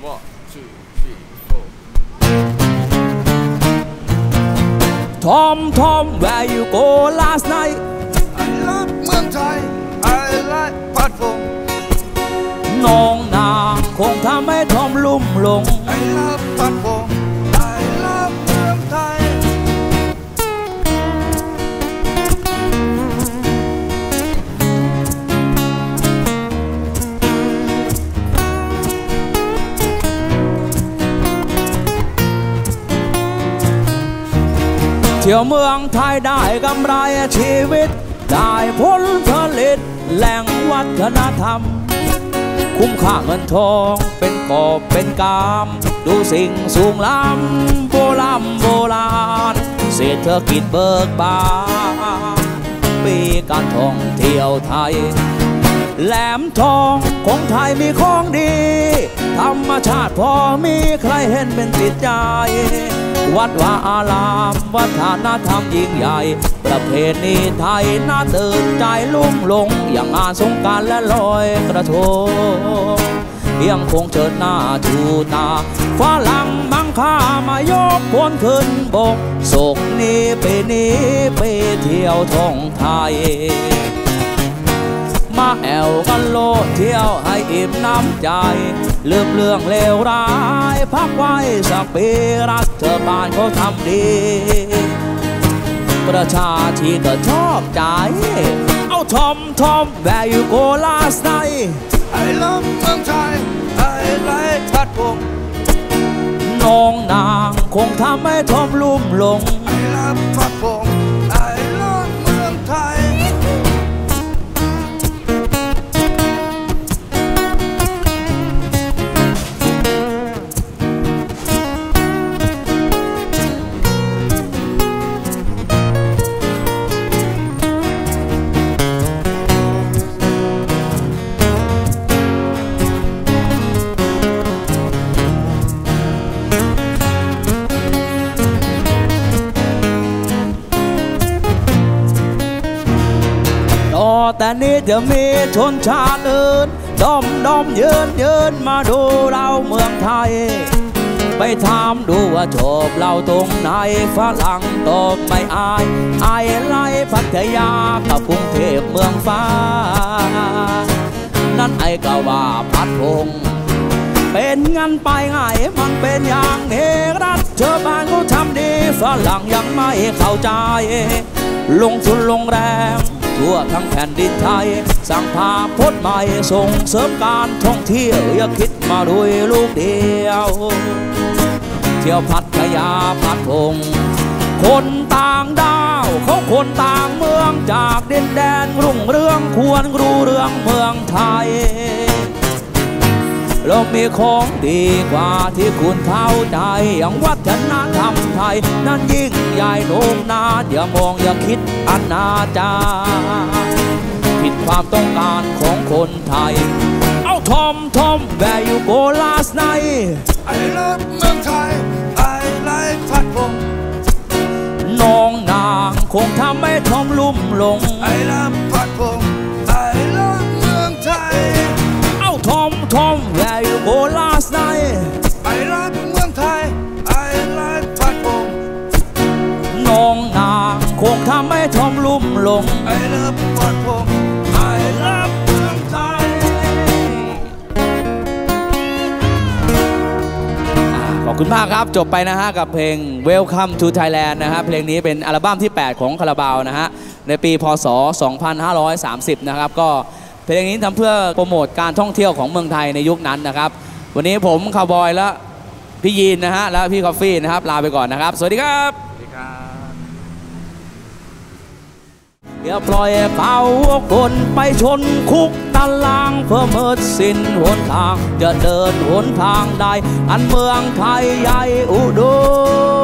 One, two, three, four. Tom Tom where you go last night I love เมืองไทย I like พัดพงน้องนางคงทำให้ทอมลุ่มหลง I love ที่ยวเมืองไทยได้กำไรชีวิต ได้ผลผลิตแหล่งวัฒนธรรม คุ้มค่าเงินทองเป็นกอบเป็นกาม ดูสิ่งสูงล้ำโบราณโบราณเศรษฐกิจเบิกบานปีการท่องเที่ยวไทย แหลมทองของไทยมีของดี ธรรมชาติพอมีใครเห็นเป็นติดใจ วัดวาอาราม วัฒนธรรมยิ่งใหญ่ ประเพณีไทยน่าตื่นใจลุ่มหลง อย่างงานสงการและลอยกระทงยังคงเชิดหน้าชูตาฝรั่งมังค่ามายกพลขึ้นบกศกนี้ปีนี้ไปเที่ยวท่องไทย มาแอวกันโลดเที่ยวให้อิ่มน้ำใจลืมเรื่องเลวร้าย พักไว้สักปีรัฐบาลเขาทำดี ประชาชีก็ชอบใจ เอาทอมทอม where you go last night I love เมืองไทย I like พัดพงน้องนางคงทำให้ทอมลุ่มหลง I love พัดพง แต่นี้จะมีชนชาติอื่นด้อมด้อมยืนยืนมาดูเราเมืองไทย ไปถามดูว่าชอบเราตรงไหนฝรั่งตอบไม่อายอายไล่พัทยากับกรุงเทพเมืองฟ้า นั่นไอ้ก็ว่าพัดพงเป็นงันไปไงมันเป็นอย่างนี้รัฐบาลเขาทำดีฝรั่งยังไม่เข้าใจ ลงทุนลงแรง ทั่วทั้งแผ่นดินไทย สร้างภาพพจน์ใหม่ส่งเสริมการท่องเที่ยว อย่าคิดมาด้วยลูกเดียว เที่ยวพัทยาพัดพงคนต่างดาวเขาคนต่างเมืองจากดินแดนรุ่งเรืองควรรู้เรื่องเมืองไทย เรามีของดีกว่าที่คุณเข้าใจอย่างวัฒนธรรมไทย นั้นยิ่งใหญ่โหนนาอย่ามองอย่าคิดอนาจารผิดความต้องการของคนไทย เอาทอมทอม where you go last night I love เมืองไทย I like พัดพงน้องนางคงทำให้ทอมลุ่มหลง I love ทำให้ทอมลุ่มลง I love พัดพง I love เมืองไทยขอบคุณมากครับ จบไปนะฮะ กับเพลง Welcome to Thailand นะฮะ เพลงนี้เป็นอัลบั้มที่ 8 ของคาราบาวนะฮะ ในปีพศ 2530 นะครับ ก็เพลงนี้ทำเพื่อโปรโมทการท่องเที่ยวของเมืองไทยในยุคนั้นนะครับ วันนี้ผมคาวบอยและพี่ยีนนะฮะ และพี่คอฟฟี่นะครับ ลาไปก่อนนะครับ สวัสดีครับ อย่าปล่อยให้เขาคนไปชนคุกตารางเพื่อเมิดสิ้นหนทาง จะเดินหนทางใดอันเมืองไทยใหญ่อุดม